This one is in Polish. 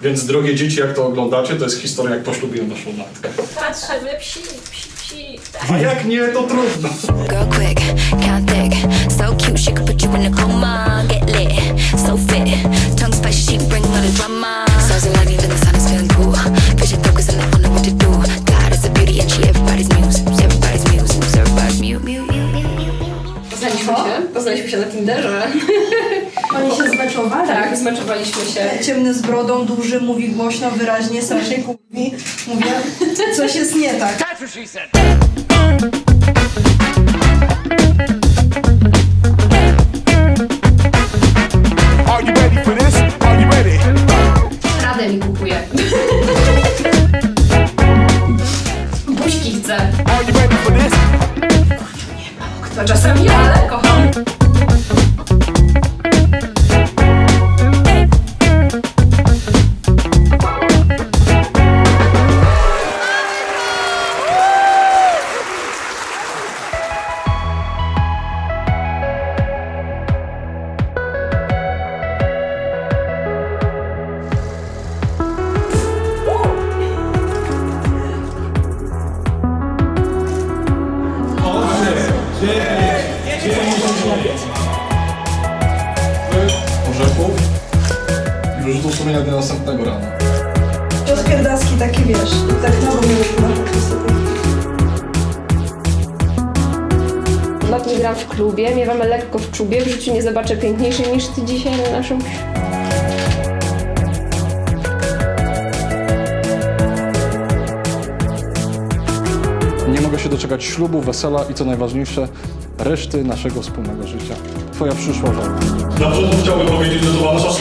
Więc drogie dzieci, jak to oglądacie, to jest historia, jak poślubiłem waszą matkę. Patrzymy, psi, psi, psi. A jak nie, to trudno. Girl quick, count thick, so cute Poznaliśmy się, na Tinderze. Oni się zmeczowali. Tak, zmeczowaliśmy się. Ciemny z brodą, duży, mówi głośno, wyraźnie, strasznie kurwi. Mówię, coś jest nie tak. Are To czasem ja, ale kocham. I wyrzutów sumienia do następnego rana. To spierdaski takie, wiesz, tak na mnie na Lat nie gram w klubie, miewamy lekko w czubie, w życiu nie zobaczę piękniejszej niż ty dzisiaj na naszym Nie mogę się doczekać ślubu, wesela i co najważniejsze, reszty naszego wspólnego życia. Twoja przyszła żona. Na początku chciałbym powiedzieć, że to była nasza